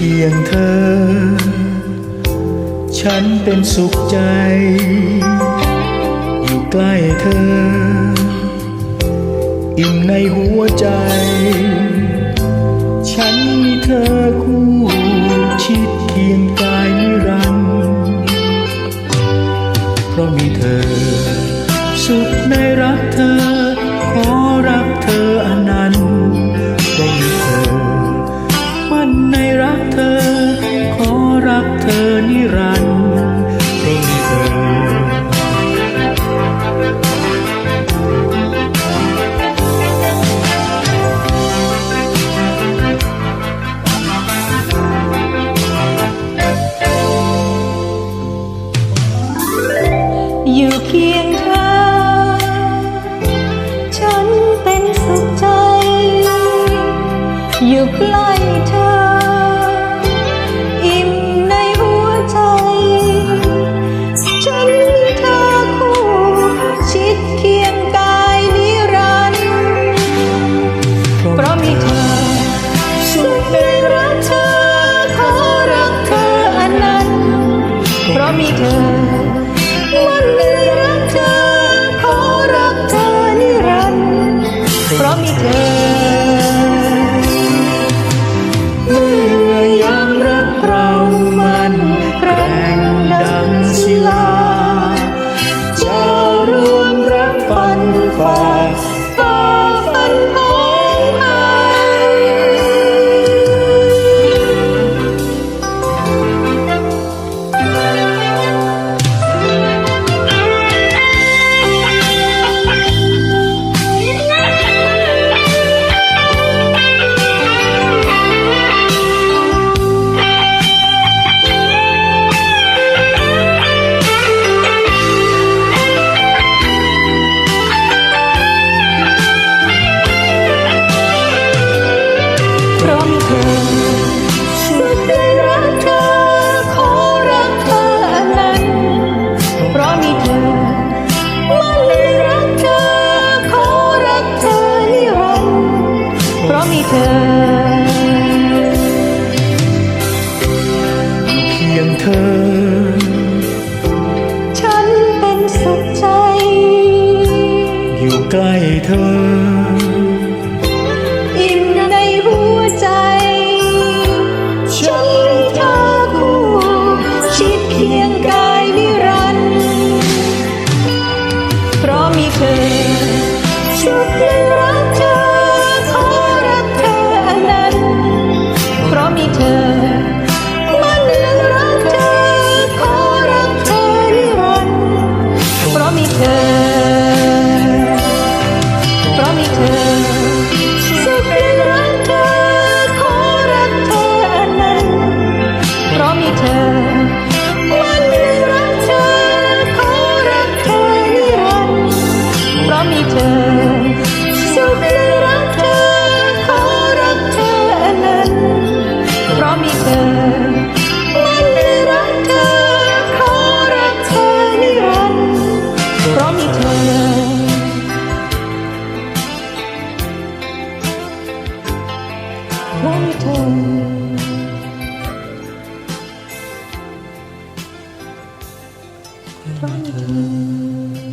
พียงเธอ ฉันเป็นสุขใจ อยู่ใกล้เธอ อิ่มในหัวใจ ฉันมีเธอ อยู่ใกล้เธอ อิ่มในหัวใจ ฉันมีเธอคู่ชิดเคียงกายนิรันดร์เพราะมีเธอสุขใด้รักเธอ ขอรักเธออันนั้น เพราะมีเธอวันได้รักเธอ ขอรักเธอนิรันดร์เพราะมีเธอ cay thơ im đây vua chay chẳng tha cô chiếc kia monotone. you?